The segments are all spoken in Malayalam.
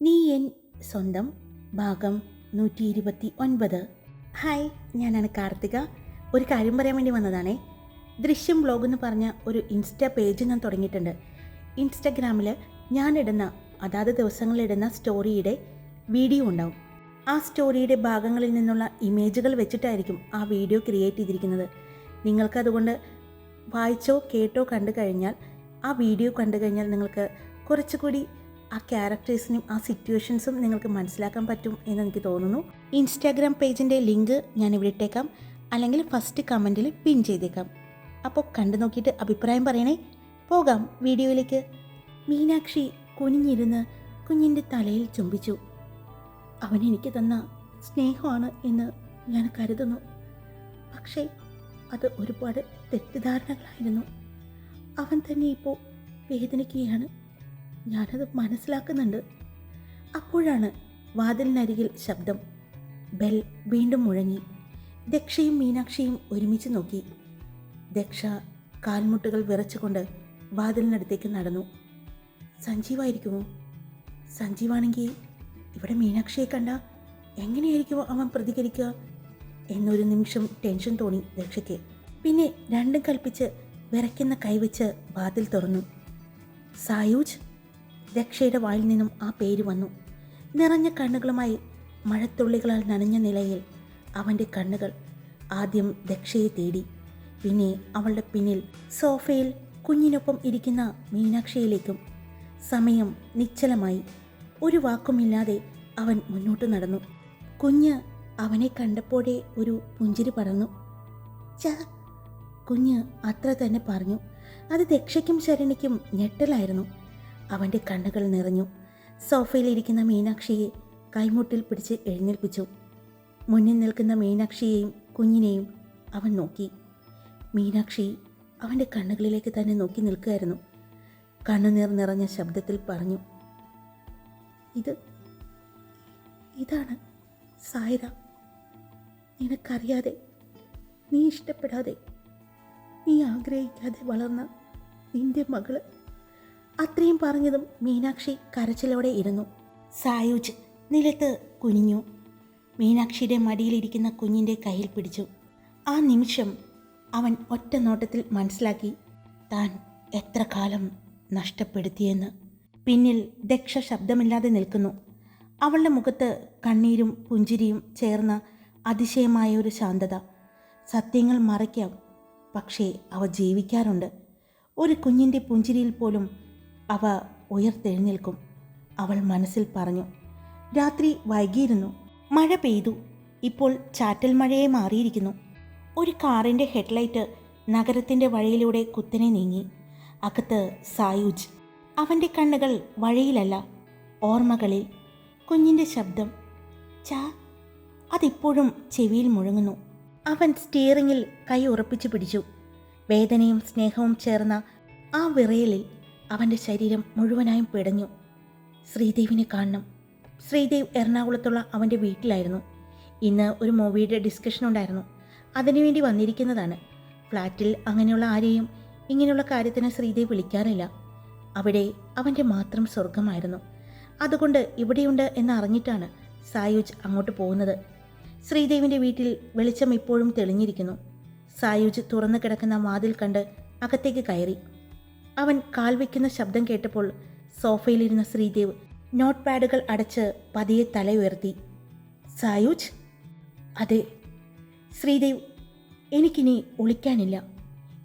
നീ എൻ സ്വന്തം ഭാഗം നൂറ്റി ഇരുപത്തി ഒൻപത് ഹായ് ഞാനാണ് കാർത്തിക. ഒരു കാര്യം പറയാൻ വേണ്ടി വന്നതാണേ. ദൃശ്യം ബ്ലോഗ് എന്ന് പറഞ്ഞ ഒരു ഇൻസ്റ്റ പേജ് ഞാൻ തുടങ്ങിയിട്ടുണ്ട്. ഇൻസ്റ്റഗ്രാമിൽ ഞാനിടുന്ന അതാത് ദിവസങ്ങളിടുന്ന സ്റ്റോറിയുടെ വീഡിയോ ഉണ്ടാവും. ആ സ്റ്റോറിയുടെ ഭാഗങ്ങളിൽ നിന്നുള്ള ഇമേജുകൾ വെച്ചിട്ടായിരിക്കും ആ വീഡിയോ ക്രിയേറ്റ് ചെയ്തിരിക്കുന്നത്. നിങ്ങൾക്കതുകൊണ്ട് വായിച്ചോ കേട്ടോ കണ്ടു കഴിഞ്ഞാൽ ആ വീഡിയോ കണ്ടു കഴിഞ്ഞാൽ നിങ്ങൾക്ക് കുറച്ചുകൂടി ആ ക്യാരക്ടേഴ്സിനും ആ സിറ്റുവേഷൻസും നിങ്ങൾക്ക് മനസ്സിലാക്കാൻ പറ്റും എന്ന് എനിക്ക് തോന്നുന്നു. ഇൻസ്റ്റാഗ്രാം പേജിന്റെ ലിങ്ക് ഞാൻ ഇവിടെ ഇട്ടേക്കാം. അല്ലെങ്കിൽ ഫസ്റ്റ് കമന്റിൽ പിൻ ചെയ്തേക്കാം. അപ്പോൾ കണ്ടു നോക്കിയിട്ട് അഭിപ്രായം പറയണേ. പോകാം വീഡിയോയിലേക്ക്. മീനാക്ഷി കുനിഞ്ഞിരുന്ന് കുഞ്ഞിന്റെ തലയിൽ ചുംബിച്ചു. അവൻ എനിക്ക് തന്ന സ്നേഹമാണ് എന്ന് ഞാൻ കരുതുന്നു. പക്ഷേ അത് ഒരുപാട് തെറ്റിദ്ധാരണകളായിരുന്നു. അവൻ തന്നെ ഇപ്പോൾ വേദനിക്കുകയാണ്. ഞാനത് മനസ്സിലാക്കുന്നുണ്ട്. അപ്പോഴാണ് വാതിലിനരികിൽ ശബ്ദം. ബെൽ വീണ്ടും മുഴങ്ങി. ദക്ഷയും മീനാക്ഷിയും ഒരുമിച്ച് നോക്കി. ദക്ഷ കാൽമുട്ടുകൾ വിറച്ചുകൊണ്ട് വാതിലിനടുത്തേക്ക് നടന്നു. സഞ്ജീവായിരിക്കുമോ? സഞ്ജീവാണെങ്കിൽ ഇവിടെ മീനാക്ഷിയെ കണ്ട എങ്ങനെയായിരിക്കുമോ അവൻ പ്രതികരിക്കുക? എന്നൊരു നിമിഷം ടെൻഷൻ തോന്നി ദക്ഷയ്ക്ക്. പിന്നെ രണ്ടും കൽപ്പിച്ച് വിറയ്ക്കുന്ന കൈവച്ച് വാതിൽ തുറന്നു. സായൂജ് ദക്ഷയുടെ വായിൽ നിന്നും ആ പേര് വന്നു. നിറഞ്ഞ കണ്ണുകളുമായി മഴത്തുള്ളികളാൽ നനഞ്ഞ നിലയിൽ അവന്റെ കണ്ണുകൾ ആദ്യം ദക്ഷയെ തേടി പിന്നെ അവളുടെ പിന്നിൽ സോഫയിൽ കുഞ്ഞിനൊപ്പം ഇരിക്കുന്ന മീനാക്ഷിയിലേക്കും. സമയം നിശ്ചലമായി. ഒരു വാക്കുമില്ലാതെ അവൻ മുന്നോട്ട് നടന്നു. കുഞ്ഞ് അവനെ കണ്ടപ്പോഴേ ഒരു പുഞ്ചിരി പറന്നു. ച കുഞ്ഞ് അത്ര തന്നെ പറഞ്ഞു. അത് ദക്ഷയ്ക്കും ശരണിക്കും ഞെട്ടലായിരുന്നു. അവന്റെ കണ്ണുകൾ നിറഞ്ഞു. സോഫയിലിരിക്കുന്ന മീനാക്ഷിയെ കൈമുട്ടിൽ പിടിച്ച് എഴുന്നേൽപ്പിച്ചു. മുന്നിൽ നിൽക്കുന്ന മീനാക്ഷിയെയും കുഞ്ഞിനെയും അവൻ നോക്കി. മീനാക്ഷി അവന്റെ കണ്ണുകളിലേക്ക് തന്നെ നോക്കി നിൽക്കുകയായിരുന്നു. കണ്ണുനീർ നിറഞ്ഞ ശബ്ദത്തിൽ പറഞ്ഞു ഇത് ഇതാണ് സായിര നിനക്കറിയാതെ നീ ഇഷ്ടപ്പെടാതെ നീ ആഗ്രഹിക്കാതെ വളർന്ന നിന്റെ മകൾ അത്രയും പറഞ്ഞതും മീനാക്ഷി കരച്ചിലോടെ ഇരുന്നു. സായുജ് നിലത്ത് കുനിഞ്ഞു. മീനാക്ഷിയുടെ മടിയിലിരിക്കുന്ന കുഞ്ഞിന്റെ കയ്യിൽ പിടിച്ചു. ആ നിമിഷം അവൻ ഒറ്റ നോട്ടത്തിൽ മനസ്സിലാക്കി താൻ എത്ര കാലം നഷ്ടപ്പെടുത്തിയെന്ന്. പിന്നിൽ ദക്ഷ ശബ്ദമില്ലാതെ നിൽക്കുന്നു. അവളുടെ മുഖത്ത് കണ്ണീരും പുഞ്ചിരിയും ചേർന്ന അതിശയമായ ഒരു ശാന്തത. സത്യങ്ങൾ മറയ്ക്കാം പക്ഷേ അവ ജീവിക്കാറുണ്ട്. ഒരു കുഞ്ഞിന്റെ പുഞ്ചിരിയിൽ പോലും അവ ഉയർത്തെഴുന്നേൽക്കും. അവൾ മനസ്സിൽ പറഞ്ഞു രാത്രി വൈകിയിരുന്നു. മഴ പെയ്തു. ഇപ്പോൾ ചാറ്റൽ മഴയെ മാറിയിരിക്കുന്നു. ഒരു കാറിന്റെ ഹെഡ്ലൈറ്റ് നഗരത്തിന്റെ വഴിയിലൂടെ കുത്തനെ നീങ്ങി. അകത്ത് സായുജ്. അവന്റെ കണ്ണുകൾ വഴിയിലല്ല ഓർമ്മകളിൽ. കുഞ്ഞിന്റെ ശബ്ദം ചാ അതിപ്പോഴും ചെവിയിൽ മുഴങ്ങുന്നു. അവൻ സ്റ്റിയറിങ്ങിൽ കൈ ഉറപ്പിച്ചു പിടിച്ചു. വേദനയും സ്നേഹവും ചേർന്ന ആ വിറയലിൽ അവന്റെ ശരീരം മുഴുവനായും പിടഞ്ഞു. ശ്രീദേവിനെ കാണണം. ശ്രീദേവ് എറണാകുളത്തുള്ള അവന്റെ വീട്ടിലായിരുന്നു. ഇന്ന് ഒരു മൂവിയുടെ ഡിസ്കഷൻ ഉണ്ടായിരുന്നു. അതിനുവേണ്ടി വന്നിരിക്കുന്നതാണ്. ഫ്ലാറ്റിൽ അങ്ങനെയുള്ള ആരെയും ഇങ്ങനെയുള്ള കാര്യത്തിന് ശ്രീദേവ് വിളിക്കാറില്ല. അവിടെ അവന്റെ മാത്രം സ്വർഗമായിരുന്നു അതുകൊണ്ട് ഇവിടെയുണ്ട് എന്ന് അറിഞ്ഞിട്ടാണ് സായുജ് അങ്ങോട്ട് പോകുന്നത്. ശ്രീദേവിന്റെ വീട്ടിൽ വെളിച്ചം ഇപ്പോഴും തെളിഞ്ഞിരിക്കുന്നു. സായുജ് തുറന്നു കിടക്കുന്ന വാതിൽ കണ്ട് അകത്തേക്ക് കയറി. അവൻ കാൽ വയ്ക്കുന്ന ശബ്ദം കേട്ടപ്പോൾ സോഫയിലിരുന്ന ശ്രീദേവ് നോട്ട് പാഡുകൾ അടച്ച് പതിയെ തല ഉയർത്തി. സായുജ്? അതെ. ശ്രീദേവ് എനിക്കിനി ഒളിക്കാനില്ല.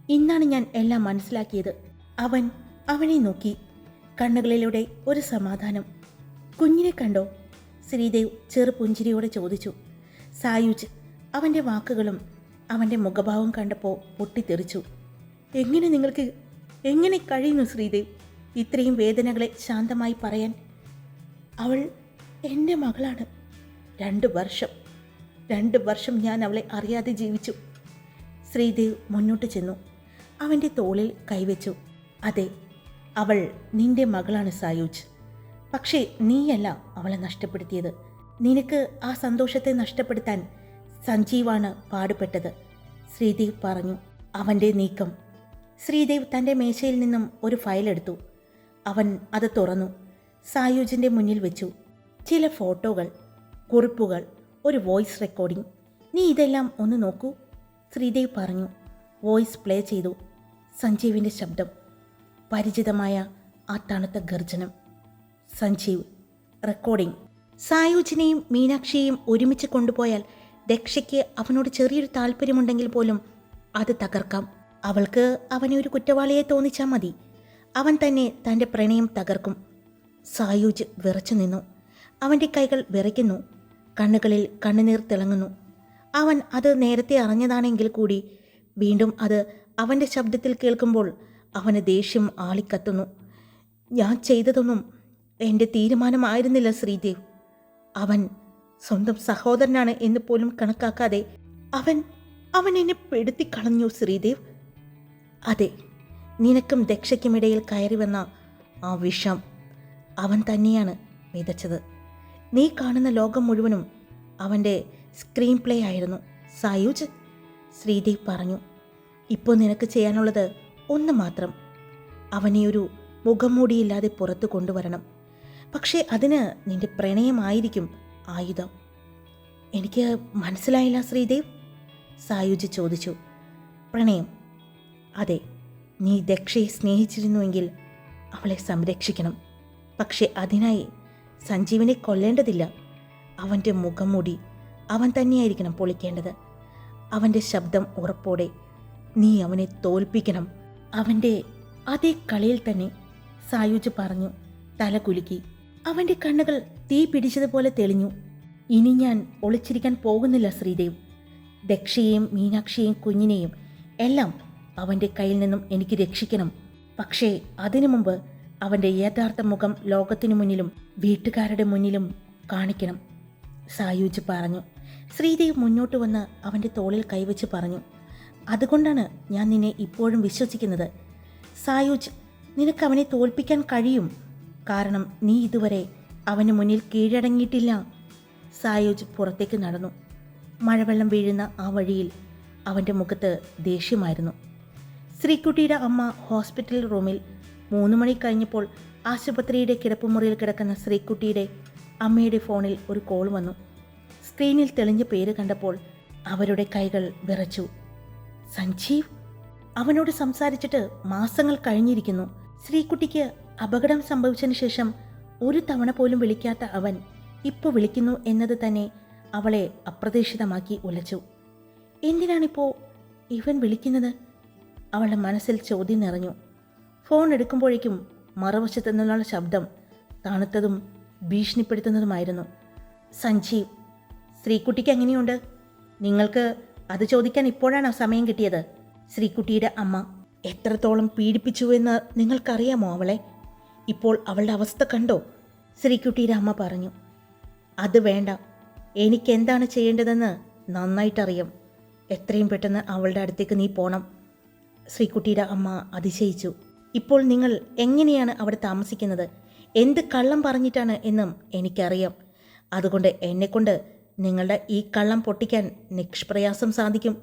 ഇന്നാണ് ഞാൻ എല്ലാം മനസ്സിലാക്കിയത്. അവൻ അവനെ നോക്കി. കണ്ണുകളിലൂടെ ഒരു സമാധാനം. കുഞ്ഞിനെ കണ്ടോ? ശ്രീദേവ് ചെറുപുഞ്ചിരിയോടെ ചോദിച്ചു. സായുജ് അവന്റെ വാക്കുകളും അവന്റെ മുഖഭാവം കണ്ടപ്പോൾ പൊട്ടിത്തെറിച്ചു. എങ്ങനെ നിങ്ങൾക്ക് എങ്ങനെ കഴിയുന്നു ശ്രീദേവ്? ഇത്രയും വേദനകളെ ശാന്തമായി പറയാൻ അവൾ എന്റെ മകളാണ്. രണ്ട് വർഷം രണ്ട് വർഷം ഞാൻ അവളെ അറിയാതെ ജീവിച്ചു. ശ്രീദേവ് മുന്നോട്ട് ചെന്നു. അവന്റെ തോളിൽ കൈവച്ചു. അതെ അവൾ നിന്റെ മകളാണ് സായൂജ്. പക്ഷേ നീയല്ല അവളെ നഷ്ടപ്പെടുത്തിയത്. നിനക്ക് ആ സന്തോഷത്തെ നഷ്ടപ്പെടുത്താൻ സഞ്ജീവാണ് പാടുപെട്ടത്. ശ്രീദേവ് പറഞ്ഞു അവന്റെ നീക്കം ശ്രീദേവ് തന്റെ മേശയിൽ നിന്നും ഒരു ഫയൽ എടുത്തു. അവൻ അത് തുറന്നു. സായുജിന്റെ മുന്നിൽ വെച്ചു. ചില ഫോട്ടോകൾ കുറിപ്പുകൾ ഒരു വോയിസ് റെക്കോർഡിംഗ്. നീ ഇതെല്ലാം ഒന്ന് നോക്കൂ ശ്രീദേവ് പറഞ്ഞു. വോയിസ് പ്ലേ ചെയ്തു. സഞ്ജീവിന്റെ ശബ്ദം. പരിചിതമായ ആ തണുത്ത ഗർജനം. സഞ്ജീവ് റെക്കോർഡിംഗ്. സായുജിനെയും മീനാക്ഷിയെയും ഒരുമിച്ച് കൊണ്ടുപോയാൽ ദക്ഷയ്ക്ക് അവനോട് ചെറിയൊരു താല്പര്യമുണ്ടെങ്കിൽ പോലും അത് തകർക്കാം. അവൾക്ക് അവനെ ഒരു കുറ്റവാളിയെ തോന്നിച്ചാൽ മതി. അവൻ തന്നെ തന്റെ പ്രണയം തകർക്കും. സായൂജ് വിറച്ചു നിന്നു. അവന്റെ കൈകൾ വിറയ്ക്കുന്നു. കണ്ണുകളിൽ കണ്ണുനീർ തിളങ്ങുന്നു. അവൻ അത് നേരത്തെ അറിഞ്ഞതാണെങ്കിൽ കൂടി വീണ്ടും അത് അവന്റെ ശബ്ദത്തിൽ കേൾക്കുമ്പോൾ അവന് ദേഷ്യം ആളിക്കത്തുന്നു. ഞാൻ ചെയ്തതൊന്നും എന്റെ തീരുമാനമായിരുന്നില്ല ശ്രീദേവ്. അവൻ സ്വന്തം സഹോദരനാണ് എന്ന് പോലും കണക്കാക്കാതെ അവൻ അവൻ എന്നെ പെടുത്തി കളഞ്ഞു ശ്രീദേവ്. അതെ നിനക്കും ദക്ഷയ്ക്കുമിടയിൽ കയറി വന്ന ആ വിഷം അവൻ തന്നെയാണ് വിതച്ചത് നീ കാണുന്ന ലോകം മുഴുവനും അവന്റെ സ്ക്രീൻ പ്ലേ ആയിരുന്നു. സായുജ് ശ്രീദേവ് പറഞ്ഞു ഇപ്പോൾ നിനക്ക് ചെയ്യാനുള്ളത് ഒന്ന് മാത്രം. അവനെ ഒരു മുഖംമൂടിയില്ലാതെ പുറത്തു കൊണ്ടുവരണം. പക്ഷേ അതിന് നിന്റെ പ്രണയമായിരിക്കും ആയുധം. എനിക്ക് മനസ്സിലായില്ല ശ്രീദേവ് സായുജ് ചോദിച്ചു. പ്രണയം അതെ നീ ദക്ഷയെ സ്നേഹിച്ചിരുന്നുവെങ്കിൽ അവളെ സംരക്ഷിക്കണം. പക്ഷെ അതിനായി സഞ്ജീവിനെ കൊല്ലേണ്ടതില്ല. അവന്റെ മുഖം മൂടി അവൻ തന്നെയായിരിക്കണം പൊളിക്കേണ്ടത്. അവന്റെ ശബ്ദം ഉറപ്പോടെ നീ അവനെ തോൽപ്പിക്കണം. അവന്റെ അതേ കളിയിൽ തന്നെ സായുജ് പറഞ്ഞു തല കുലുക്കി. അവന്റെ കണ്ണുകൾ തീ പിടിച്ചതുപോലെ തെളിഞ്ഞു. ഇനി ഞാൻ ഒളിച്ചിരിക്കാൻ പോകുന്നില്ല ശ്രീദേവ്. ദക്ഷയെയും മീനാക്ഷിയെയും കുഞ്ഞിനെയും എല്ലാം അവന്റെ കയ്യിൽ നിന്നും എനിക്ക് രക്ഷിക്കണം. പക്ഷേ അതിനു മുമ്പ് അവന്റെ യഥാർത്ഥ മുഖം ലോകത്തിനു മുന്നിലും വീട്ടുകാരുടെ മുന്നിലും കാണിക്കണം. സായൂജ് പറഞ്ഞു. ശ്രീദേവ് മുന്നോട്ട് വന്ന് അവന്റെ തോളിൽ കൈവച്ച് പറഞ്ഞു. അതുകൊണ്ടാണ് ഞാൻ നിന്നെ ഇപ്പോഴും വിശ്വസിക്കുന്നത്. സായൂജ് നിനക്ക് അവനെ തോൽപ്പിക്കാൻ കഴിയും. കാരണം നീ ഇതുവരെ അവന് മുന്നിൽ കീഴടങ്ങിയിട്ടില്ല. സായൂജ് പുറത്തേക്ക് നടന്നു. മഴവെള്ളം വീഴുന്ന ആ വഴിയിൽ അവന്റെ മുഖത്ത് ദേഷ്യമായിരുന്നു. ശ്രീകുട്ടിയുടെ അമ്മ ഹോസ്പിറ്റൽ റൂമിൽ മൂന്ന് മണി കഴിഞ്ഞപ്പോൾ ആശുപത്രിയുടെ കിടപ്പുമുറിയിൽ കിടക്കുന്ന ശ്രീകുട്ടിയുടെ അമ്മയുടെ ഫോണിൽ ഒരു കോൾ വന്നു. സ്ക്രീനിൽ തെളിഞ്ഞ പേര് കണ്ടപ്പോൾ അവരുടെ കൈകൾ വിറച്ചു. സഞ്ജീവ്? അവനോട് സംസാരിച്ചിട്ട് മാസങ്ങൾ കഴിഞ്ഞിരിക്കുന്നു. ശ്രീകുട്ടിക്ക് അപകടം സംഭവിച്ചതിന് ശേഷം ഒരു തവണ പോലും വിളിക്കാത്ത അവൻ ഇപ്പോൾ വിളിക്കുന്നു എന്നത് തന്നെ അവളെ അപ്രതീക്ഷിതമാക്കി ഉലച്ചു. എന്തിനാണിപ്പോൾ ഇവൻ വിളിക്കുന്നത്? അവളുടെ മനസ്സിൽ ചോദ്യം നിറഞ്ഞു. ഫോൺ എടുക്കുമ്പോഴേക്കും മറുവശത്തു നിന്നുള്ള ശബ്ദം തണുത്തതും ഭീഷണിപ്പെടുത്തുന്നതുമായിരുന്നു. സഞ്ജീവ് ശ്രീകുട്ടിക്ക് എങ്ങനെയുണ്ട്? നിങ്ങൾക്ക് അത് ചോദിക്കാൻ ഇപ്പോഴാണ് സമയം കിട്ടിയത്? ശ്രീകുട്ടിയുടെ അമ്മ എത്രത്തോളം പീഡിപ്പിച്ചു എന്ന് നിങ്ങൾക്കറിയാമോ അവളെ? ഇപ്പോൾ അവളുടെ അവസ്ഥ കണ്ടോ? ശ്രീകുട്ടിയുടെ അമ്മ പറഞ്ഞു. അത് വേണ്ട. എനിക്കെന്താണ് ചെയ്യേണ്ടതെന്ന് നന്നായിട്ടറിയാം. എത്രയും പെട്ടെന്ന് അവളുടെ അടുത്തേക്ക് നീ പോണം. ശ്രീകുട്ടിയുടെ അമ്മ അതിശയിച്ചു. ഇപ്പോൾ നിങ്ങൾ എങ്ങനെയാണ് അവിടെ താമസിക്കുന്നത്? എന്ത് കള്ളം പറഞ്ഞിട്ടാണ് എന്നും എനിക്കറിയാം. അതുകൊണ്ട് എന്നെക്കൊണ്ട് നിങ്ങളുടെ ഈ കള്ളം പൊട്ടിക്കാൻ നിഷ്പ്രയാസം സാധിക്കും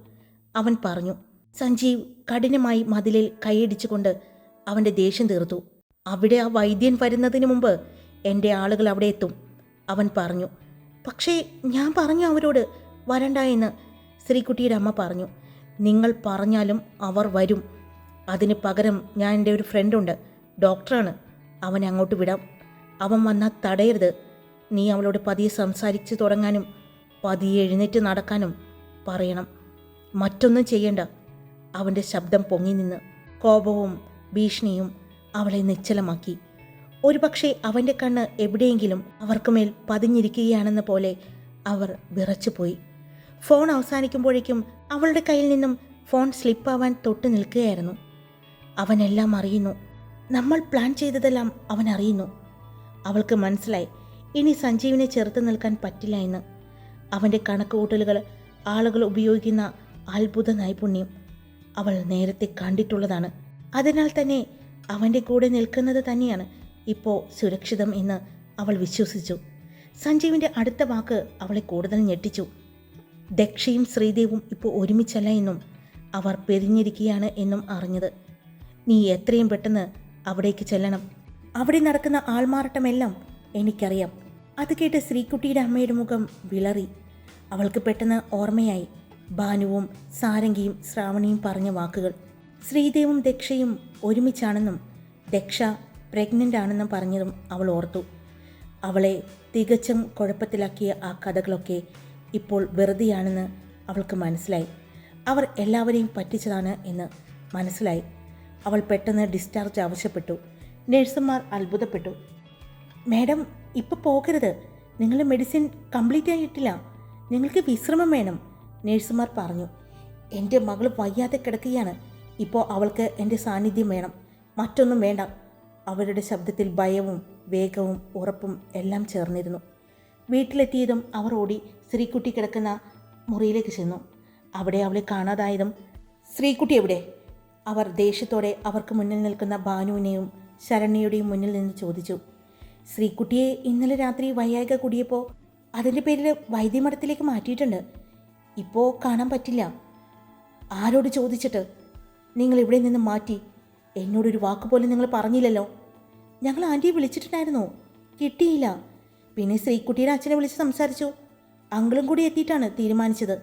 അവൻ പറഞ്ഞു. സഞ്ജീവ് കഠിനമായി മതിലിൽ കൈയടിച്ചുകൊണ്ട് അവന്റെ ദേഷ്യം തീർത്തു. അവിടെ ആ വൈദ്യൻ വരുന്നതിന് മുമ്പ് എന്റെ ആളുകൾ അവിടെ എത്തും അവൻ പറഞ്ഞു. പക്ഷേ ഞാൻ പറഞ്ഞു അവരോട് വരണ്ട എന്ന് ശ്രീകുട്ടിയുടെ അമ്മ പറഞ്ഞു. നിങ്ങൾ പറഞ്ഞാലും അവർ വരും. അതിന് പകരം ഞാൻ എന്റെ ഒരു ഫ്രണ്ടുണ്ട് ഡോക്ടറാണ് അവനെ അങ്ങോട്ട് വിടാം. അവൻ വന്നാൽ തടയരുത്. നീ അവളോട് പതിയെ സംസാരിച്ച് തുടങ്ങാനും പതിയെ എഴുന്നേറ്റ് നടക്കാനും പറയണം. മറ്റൊന്നും ചെയ്യണ്ട. അവന്റെ ശബ്ദം പൊങ്ങി നിന്ന് കോപവും ഭീഷണിയും അവളെ നിശ്ചലമാക്കി. ഒരുപക്ഷെ അവന്റെ കണ്ണ് എവിടെയെങ്കിലും അവർക്ക് അവർക്കുമേൽ പതിഞ്ഞിരിക്കുകയാണെന്ന പോലെ അവർ വിറച്ചുപോയി. ഫോൺ അവസാനിക്കുമ്പോഴേക്കും അവളുടെ കയ്യിൽ നിന്നും ഫോൺ സ്ലിപ്പാവാൻ തൊട്ട് നിൽക്കുകയായിരുന്നു. അവനെല്ലാം അറിയുന്നു. നമ്മൾ പ്ലാൻ ചെയ്തതെല്ലാം അവൻ അറിയുന്നു. അവൾക്ക് മനസ്സിലായി ഇനി സഞ്ജീവിനെ ചെറുത്ത് നിൽക്കാൻ പറ്റില്ല എന്ന്. അവന്റെ കണക്കുകൂട്ടലുകൾ ആളുകൾ ഉപയോഗിക്കുന്ന അത്ഭുത നൈപുണ്യം അവൾ നേരത്തെ കണ്ടിട്ടുള്ളതാണ്. അതിനാൽ തന്നെ അവന്റെ കൂടെ നിൽക്കുന്നത് തന്നെയാണ് ഇപ്പോൾ സുരക്ഷിതം എന്ന് അവൾ വിശ്വസിച്ചു. സഞ്ജീവിന്റെ അടുത്ത വാക്ക് അവളെ കൂടുതൽ ഞെട്ടിച്ചു. ദക്ഷയും ശ്രീദേവും ഇപ്പോൾ ഒരുമിച്ചല്ല എന്നും അവർ പിരിഞ്ഞിരിക്കുകയാണ് എന്നും അറിഞ്ഞത്. നീ എത്രയും പെട്ടെന്ന് അവിടേക്ക് ചെല്ലണം. അവിടെ നടക്കുന്ന ആൾമാറാട്ടമെല്ലാം എനിക്കറിയാം. അത് കേട്ട് ശ്രീകുട്ടിയുടെ അമ്മയുടെ മുഖം വിളറി. അവൾക്ക് പെട്ടെന്ന് ഓർമ്മയായി ഭാനുവും സാരംഗിയും ശ്രാവണിയും പറഞ്ഞ വാക്കുകൾ. ശ്രീദേവും ദക്ഷയും ഒരുമിച്ചാണെന്നും ദക്ഷ പ്രഗ്നന്റ് ആണെന്നും പറഞ്ഞതും അവൾ ഓർത്തു. അവളെ തികച്ചും കുഴപ്പത്തിലാക്കിയ ആ കഥകളൊക്കെ ഇപ്പോൾ വെറുതെയാണെന്ന് അവൾക്ക് മനസ്സിലായി. അവർ എല്ലാവരെയും പറ്റിച്ചതാണ് എന്ന് മനസ്സിലായി. അവൾ പെട്ടെന്ന് ഡിസ്ചാർജ് ആവശ്യപ്പെട്ടു. നഴ്സുമാർ അത്ഭുതപ്പെട്ടു. മാഡം ഇപ്പോൾ പോകരുത്. നിങ്ങളുടെ മെഡിസിൻ കംപ്ലീറ്റ് ആയിട്ടില്ല. നിങ്ങൾക്ക് വിശ്രമം വേണം നഴ്സുമാർ പറഞ്ഞു. എന്റെ മകൾ വയ്യാതെ കിടക്കുകയാണ്. ഇപ്പോൾ അവൾക്ക് എന്റെ സാന്നിധ്യം വേണം. മറ്റൊന്നും വേണ്ട. അവരുടെ ശബ്ദത്തിൽ ഭയവും വേഗവും ഉറപ്പും എല്ലാം ചേർന്നിരുന്നു. വീട്ടിലെത്തിയതും അവർ ഓടി ശ്രീകുട്ടി കിടക്കുന്ന മുറിയിലേക്ക് ചെന്നു. അവിടെ അവളെ കാണാതായതും ശ്രീകുട്ടി എവിടെ? അവർ ദേഷ്യത്തോടെ അവർക്ക് മുന്നിൽ നിൽക്കുന്ന ഭാനുവിനെയും ശരണ്യയുടെയും മുന്നിൽ നിന്ന് ചോദിച്ചു. ശ്രീകുട്ടിയെ ഇന്നലെ രാത്രി വയ്യായിക കൂടിയപ്പോൾ അതിന്റെ പേരിൽ വൈദ്യമഠത്തിലേക്ക് മാറ്റിയിട്ടുണ്ട്. ഇപ്പോൾ കാണാൻ പറ്റില്ല. ആരോട് ചോദിച്ചിട്ട് നിങ്ങൾ ഇവിടെ നിന്ന് മാറ്റി. എന്നോടൊരു വാക്ക് പോലും നിങ്ങൾ പറഞ്ഞില്ലല്ലോ. ഞങ്ങൾ ആന്റിയെ വിളിച്ചിട്ടുണ്ടായിരുന്നു. കിട്ടിയില്ല. പിന്നെ ശ്രീകുട്ടിയുടെ അച്ഛനെ വിളിച്ച് സംസാരിച്ചു. അങ്കിളും കൂടി എത്തിയിട്ടാണ് തീരുമാനിച്ചത്.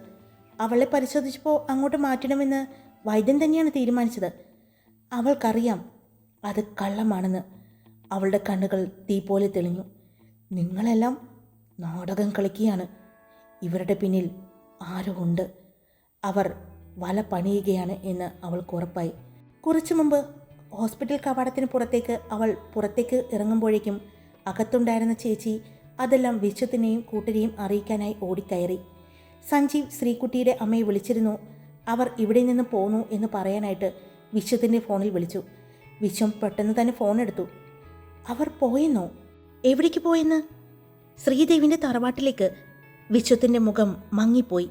അവളെ പരിശോധിച്ചപ്പോൾ അങ്ങോട്ട് മാറ്റണമെന്ന് വൈദ്യൻ തന്നെയാണ് തീരുമാനിച്ചത്. അവൾക്കറിയാം അത് കള്ളമാണെന്ന്. അവളുടെ കണ്ണുകൾ തീ പോലെ തെളിഞ്ഞു. നിങ്ങളെല്ലാം നാടകം കളിക്കുകയാണ്. ഇവരുടെ പിന്നിൽ ആരോ ഉണ്ട്. അവർ വല പണിയുകയാണ് എന്ന് അവൾക്ക് ഉറപ്പായി. കുറച്ചു മുമ്പ് ഹോസ്പിറ്റൽ കവാടത്തിന് പുറത്തേക്ക് അവൾ പുറത്തേക്ക് ഇറങ്ങുമ്പോഴേക്കും അകത്തുണ്ടായിരുന്ന ചേച്ചി അതെല്ലാം വിശ്വത്തിനെയും കൂട്ടരെയും അറിയിക്കാനായി ഓടിക്കയറി. സഞ്ജീവ് ശ്രീകുട്ടിയുടെ അമ്മയെ വിളിച്ചിരുന്നു. അവർ ഇവിടെ നിന്ന് പോന്നു എന്ന് പറയാനായിട്ട് വിശ്വത്തിന്റെ ഫോണിൽ വിളിച്ചു. വിശ്വം പെട്ടെന്ന് തന്നെ ഫോൺ എടുത്തു. അവർ പോയെന്നോ? എവിടേക്ക് പോയെന്ന്? ശ്രീദേവിന്റെ തറവാട്ടിലേക്ക് വിശ്വത്തിന്റെ മുഖം മങ്ങിപ്പോയി.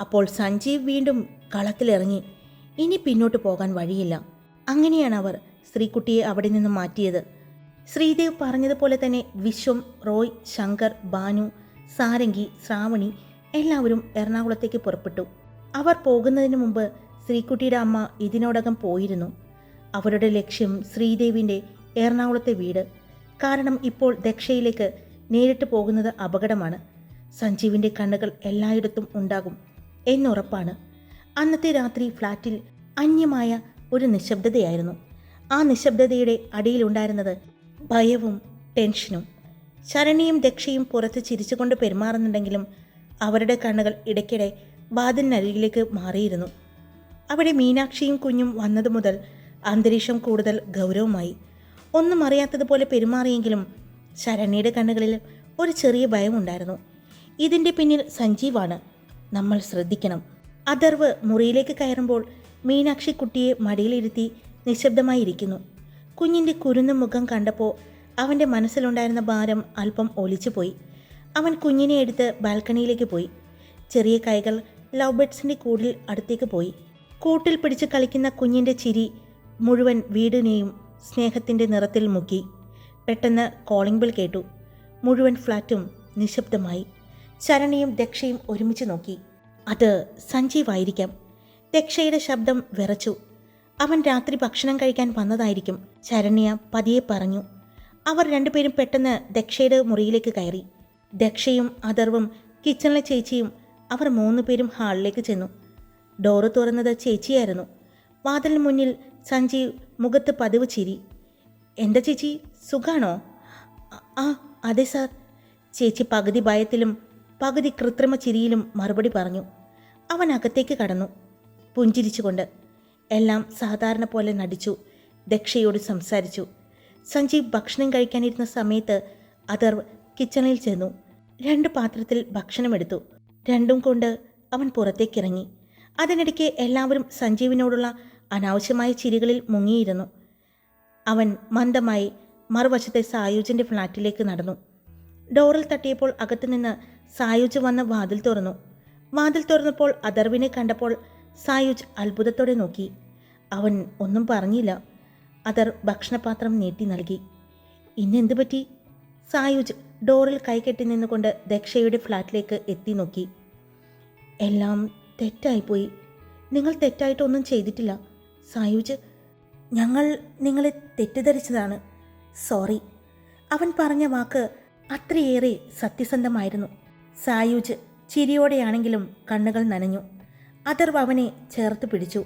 അപ്പോൾ സഞ്ജീവ് വീണ്ടും കളത്തിലിറങ്ങി. ഇനി പിന്നോട്ട് പോകാൻ വഴിയില്ല. അങ്ങനെയാണ് അവർ ശ്രീകുട്ടിയെ അവിടെ നിന്ന് മാറ്റിയത്. ശ്രീദേവ് പറഞ്ഞതുപോലെ തന്നെ വിശ്വം റോയ് ശങ്കർ ബാനു സാരംഗി ശ്രാവണി എല്ലാവരും എറണാകുളത്തേക്ക് പുറപ്പെട്ടു. അവർ പോകുന്നതിന് മുമ്പ് ശ്രീകുട്ടിയുടെ അമ്മ ഇതിനോടകം പോയിരുന്നു. അവരുടെ ലക്ഷ്യം ശ്രീദേവിന്റെ എറണാകുളത്തെ വീട്. കാരണം ഇപ്പോൾ ദക്ഷയിലേക്ക് നേരിട്ട് പോകുന്നത് അപകടമാണ്. സഞ്ജീവിന്റെ കണ്ണുകൾ എല്ലായിടത്തും ഉണ്ടാകും എന്നുറപ്പാണ്. അന്നത്തെ രാത്രി ഫ്ലാറ്റിൽ അന്യമായ ഒരു നിശബ്ദതയായിരുന്നു. ആ നിശബ്ദതയുടെ അടിയിലുണ്ടായിരുന്നത് ഭയവും ടെൻഷനും. ശരണിയും ദക്ഷയും പുറത്ത് ചിരിച്ചുകൊണ്ട് പെരുമാറുന്നുണ്ടെങ്കിലും അവരുടെ കണ്ണുകൾ ഇടയ്ക്കിടെ വാതിലിനരികിലേക്ക് മാറിയിരുന്നു. അവിടെ മീനാക്ഷിയും കുഞ്ഞും വന്നതു മുതൽ അന്തരീക്ഷം കൂടുതൽ ഗൗരവമായി. ഒന്നും അറിയാത്തതുപോലെ പെരുമാറിയെങ്കിലും ശരണ്യയുടെ കണ്ണുകളിൽ ഒരു ചെറിയ ഭയമുണ്ടായിരുന്നു ഇതിന്റെ പിന്നിൽ സഞ്ജീവാണ്. നമ്മൾ ശ്രദ്ധിക്കണം. അഥർവ് മുറിയിലേക്ക് കയറുമ്പോൾ മീനാക്ഷി കുട്ടിയെ മടിയിലിരുത്തി നിശബ്ദമായിരിക്കുന്നു. കുഞ്ഞിന്റെ കുരുന്ന മുഖം കണ്ടപ്പോൾ അവന്റെ മനസ്സിലുണ്ടായിരുന്ന ഭാരം അല്പം ഒലിച്ചുപോയി. അവൻ കുഞ്ഞിനെ എടുത്ത് ബാൽക്കണിയിലേക്ക് പോയി. ചെറിയ കൈകൾ ലവ് ബേഡ്സിന്റെ കൂടിൽ അടുത്തേക്ക് പോയി. കൂട്ടിൽ പിടിച്ച് കളിക്കുന്ന കുഞ്ഞിന്റെ ചിരി മുഴുവൻ വീടിനെയും സ്നേഹത്തിന്റെ നിറത്തിൽ മുക്കി. പെട്ടെന്ന് കോളിംഗ് ബെൽ കേട്ടു. മുഴുവൻ ഫ്ലാറ്റും നിശബ്ദമായി. ശരണിയും ദക്ഷയും ഒരുമിച്ച് നോക്കി. അത് സഞ്ജീവായിരിക്കാം. ദക്ഷയുടെ ശബ്ദം വിറച്ചു. അവൻ രാത്രി ഭക്ഷണം കഴിക്കാൻ വന്നതായിരിക്കും. ശരണ്യ പതിയെ പറഞ്ഞു അവർ രണ്ടുപേരും പെട്ടെന്ന് ദക്ഷയുടെ മുറിയിലേക്ക് കയറി. ദക്ഷയും അഥർവും കിച്ചണിലെ ചേച്ചിയും അവർ മൂന്ന് പേരും ഹാളിലേക്ക് ചെന്നു. ഡോറ് തുറന്നത് ചേച്ചിയായിരുന്നു. വാതിലിന് മുന്നിൽ സഞ്ജീവ് മുഖത്ത് പതിവ് ചിരി. എന്താ ചേച്ചി സുഖാണോ? ആ അതെ സാർ. ചേച്ചി പകുതി ഭയത്തിലും പകുതി കൃത്രിമ ചിരിയിലും മറുപടി പറഞ്ഞു. അവൻ അകത്തേക്ക് കടന്നു പുഞ്ചിരിച്ചുകൊണ്ട്. എല്ലാം സാധാരണ പോലെ നടിച്ചു. ദക്ഷയോട് സംസാരിച്ചു. സഞ്ജീവ് ഭക്ഷണം കഴിക്കാനിരുന്ന സമയത്ത് അതർ കിച്ചണിൽ ചെന്നു. രണ്ട് പാത്രത്തിൽ ഭക്ഷണമെടുത്തു രണ്ടും കൊണ്ട് അവൻ പുറത്തേക്കിറങ്ങി. അതിനിടയ്ക്ക് എല്ലാവരും സഞ്ജീവിനോടുള്ള അനാവശ്യമായ ചിരികളിൽ മുങ്ങിയിരുന്നു. അവൻ മന്ദമായി മറുവശത്തെ സായുജിന്റെ ഫ്ലാറ്റിലേക്ക് നടന്നു. ഡോറിൽ തട്ടിയപ്പോൾ അകത്തുനിന്ന് സായുജ് വന്ന് വാതിൽ തുറന്നു. വാതിൽ തുറന്നപ്പോൾ അദർവിനെ കണ്ടപ്പോൾ സായുജ് അത്ഭുതത്തോടെ നോക്കി. അവൻ ഒന്നും പറഞ്ഞില്ല. അതർ ഭക്ഷണപാത്രം നീട്ടി നൽകി. ഇന്നെന്ത് പറ്റി? സായുജ് ഡോറിൽ കൈകെട്ടി നിന്നുകൊണ്ട് ദക്ഷയുടെ ഫ്ലാറ്റിലേക്ക് എത്തി നോക്കി. എല്ലാം തെറ്റായിപ്പോയി. നിങ്ങൾ തെറ്റായിട്ടൊന്നും ചെയ്തിട്ടില്ല. സായുജ് ഞങ്ങൾ നിങ്ങളെ തെറ്റിദ്ധരിച്ചതാണ്. സോറി. അവൻ പറഞ്ഞ വാക്ക് അത്രയേറെ സത്യസന്ധമായിരുന്നു. സായുജ് ചിരിയോടെയാണെങ്കിലും കണ്ണുകൾ നനഞ്ഞു. അതർവ് അവനെ ചേർത്ത് പിടിച്ചു.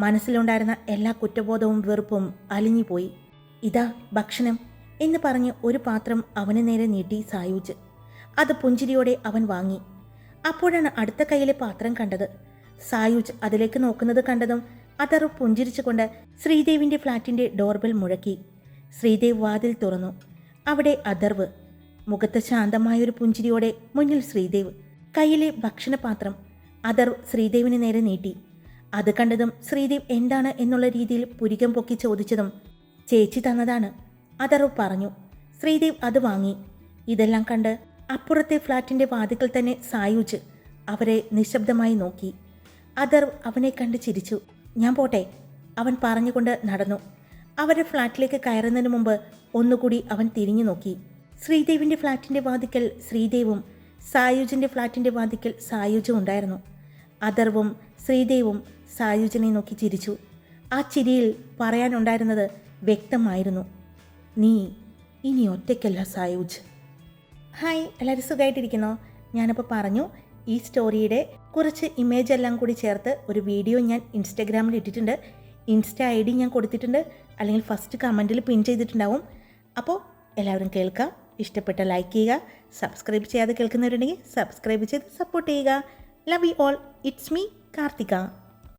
മനസ്സിലുണ്ടായിരുന്ന എല്ലാ കുറ്റബോധവും വെറുപ്പും അലിഞ്ഞുപോയി. ഇതാ ഭക്ഷണം എന്ന് പറഞ്ഞ് ഒരു പാത്രം അവന് നേരെ നീട്ടി സായുജ്. അത് പുഞ്ചിരിയോടെ അവൻ വാങ്ങി. അപ്പോഴാണ് അടുത്ത കയ്യിലെ പാത്രം കണ്ടത്. സായുജ് അതിലേക്ക് നോക്കുന്നത് കണ്ടതും അഥർവ് പുഞ്ചിരിച്ചുകൊണ്ട് ശ്രീദേവിന്റെ ഫ്ലാറ്റിന്റെ ഡോർബെൽ മുഴക്കി. ശ്രീദേവ് വാതിൽ തുറന്നു. അവിടെ അഥർവ് മുഖത്ത് ശാന്തമായൊരു പുഞ്ചിരിയോടെ മുന്നിൽ ശ്രീദേവ്. കയ്യിലെ ഭക്ഷണപാത്രം. അതർവ് ശ്രീദേവിന് നേരെ നീട്ടി. അത് കണ്ടതും ശ്രീദേവ് എന്താണ് എന്നുള്ള രീതിയിൽ പുരികം പൊക്കി ചോദിച്ചതും ചേച്ചി തന്നതാണ്. അതറു പറഞ്ഞു ശ്രീദേവ് അത് വാങ്ങി. ഇതെല്ലാം കണ്ട് അപ്പുറത്തെ ഫ്ലാറ്റിന്റെ വാതിക്കൽ തന്നെ സായുജ് അവരെ നിശബ്ദമായി നോക്കി. അഥർവ് അവനെ കണ്ട് ചിരിച്ചു ഞാൻ പോട്ടെ അവൻ പറഞ്ഞുകൊണ്ട് നടന്നു. അവരുടെ ഫ്ലാറ്റിലേക്ക് കയറുന്നതിന് മുമ്പ് ഒന്നുകൂടി അവൻ തിരിഞ്ഞു നോക്കി. ശ്രീദേവിന്റെ ഫ്ലാറ്റിന്റെ വാതിക്കൽ ശ്രീദേവും സായുജിന്റെ ഫ്ലാറ്റിന്റെ വാതിക്കൽ സായുജും ഉണ്ടായിരുന്നു. അഥർവും ശ്രീദേവും സായുജനെ നോക്കി ചിരിച്ചു. ആ ചിരിയിൽ പറയാനുണ്ടായിരുന്നത് വ്യക്തമായിരുന്നു. നീ ഇനി ഒറ്റയ്ക്കല്ല സായുജ്. ഹായ് എല്ലാവരും സുഖമായിട്ടിരിക്കുന്നോ ഞാനിപ്പോൾ പറഞ്ഞു. ഈ സ്റ്റോറിയുടെ കുറച്ച് ഇമേജ് എല്ലാം കൂടി ചേർത്ത് ഒരു വീഡിയോ ഞാൻ ഇൻസ്റ്റാഗ്രാമിൽ ഇട്ടിട്ടുണ്ട്. ഇൻസ്റ്റ ഐ ഡി ഞാൻ കൊടുത്തിട്ടുണ്ട്. അല്ലെങ്കിൽ ഫസ്റ്റ് കമന്റിൽ പിൻ ചെയ്തിട്ടുണ്ടാവും. അപ്പോൾ എല്ലാവരും കേൾക്കാം. ഇഷ്ടപ്പെട്ട ലൈക്ക് ചെയ്യുക സബ്സ്ക്രൈബ് ചെയ്യാതെ കേൾക്കുന്നവരുണ്ടെങ്കിൽ സബ്സ്ക്രൈബ് ചെയ്ത് സപ്പോർട്ട് ചെയ്യുക. Love you all it's me Karthika